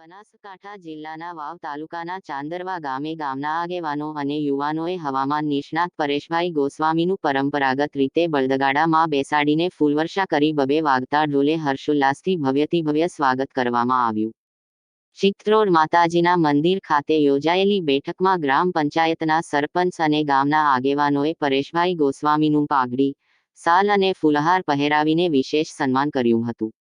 બનાસકાંઠા જિલ્લાના વાવ તાલુકાના ચાંદરવા ગામે ગામના આગેવાનો અને યુવાનોએ હવામાન નિષ્ણાત પરેશભાઈ ગોસ્વામીનું પરંપરાગત રીતે બળદગાડામાં બેસાડીને ફૂલવર્ષા કરી બબે વાગતા ઢોલે હર્ષોલ્લાસથી ભવ્યથી ભવ્ય સ્વાગત કરવામાં આવ્યું. ચિત્રોડ માતાજીના મંદિર ખાતે યોજાયેલી બેઠકમાં ગ્રામ પંચાયતના સરપંચ અને ગામના આગેવાનોએ પરેશભાઈ ગોસ્વામીનું પાઘડી, સાલ અને ફૂલહાર પહેરાવીને વિશેષ સન્માન કર્યું હતું.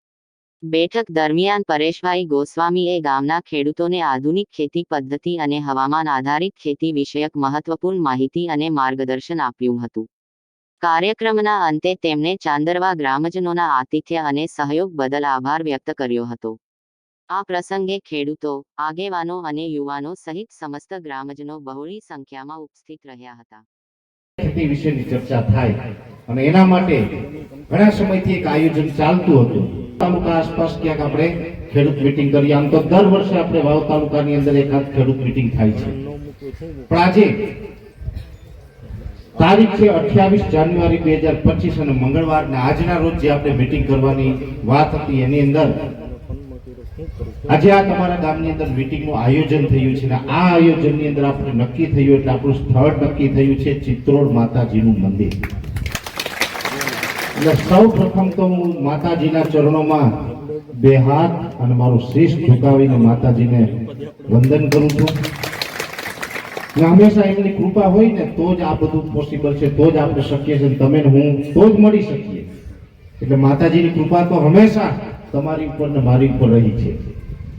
બેઠક દરમિયાન પરેશભાઈ ગોસ્વામીએ ગામના ખેડૂતોને આધુનિક ખેતી પદ્ધતિ અને હવામાન આધારિત ખેતી વિષયક મહત્વપૂર્ણ માહિતી અને માર્ગદર્શન આપ્યું હતું. કાર્યક્રમના અંતે તેમણે ચાંદરવા ગ્રામજનોના આતિથ્ય અને સહયોગ બદલ આભાર વ્યક્ત કર્યો હતો. આ પ્રસંગે ખેડૂતો, આગેવાનો અને યુવાનો સહિત સમસ્ત ગ્રામજનો બહોળી સંખ્યામાં ઉપસ્થિત રહ્યા હતા. ખેતી વિશેની ચર્ચા થાય અને એના માટે ઘણા સમયથી એક આયોજન ચાલતું હતું. તાલુકા આસપાસ ક્યાંક આપણે ખેડૂત મીટિંગ કરીએ. આમ તો દર વર્ષે આપણે વાવ તાલુકાની અંદર એકાદ ખેડૂત મીટિંગ થાય છે. પણ આજે તારીખ છે અઠ્યાવીસ જાન્યુઆરી બે હજાર પચીસ અને મંગળવાર ને આજના રોજ જે આપણે મીટિંગ કરવાની વાત હતી એની અંદર આજે આ તમારા ગામની અંદર મીટિંગનું આયોજન થયું છે ને આ આયોજનની અંદર આપણે નક્કી થયું એટલે આપણું સ્થળ નક્કી થયું છે ચિત્રોડ માતાજીનું મંદિર. એટલે સૌ પ્રથમ તો હું માતાજીના ચરણોમાં બે હાથ અને મારું શીશ ઝુકાવીને માતાજીને વંદન કરું છું. હંમેશા એમની કૃપા હોય ને તો જ આ બધું પોસિબલ છે, તો જ આપણે શક્ય છે તમે હું તો જ મળી શકીએ. એટલે માતાજીની કૃપા તો હંમેશા તમારી ઉપર ને મારી ઉપર રહી છે.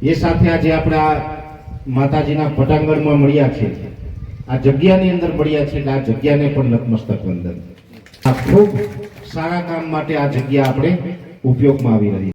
એ સાથે આજે આપણે આ માતાજીના પટાંગણમાં મળ્યા છે. આ જગ્યાની અંદર મળ્યા છે, એટલે આ જગ્યાને પણ નતમસ્તક વંદન. આ ખૂબ સારા કામ માટે આ જગ્યા આપણે ઉપયોગમાં આવી રહી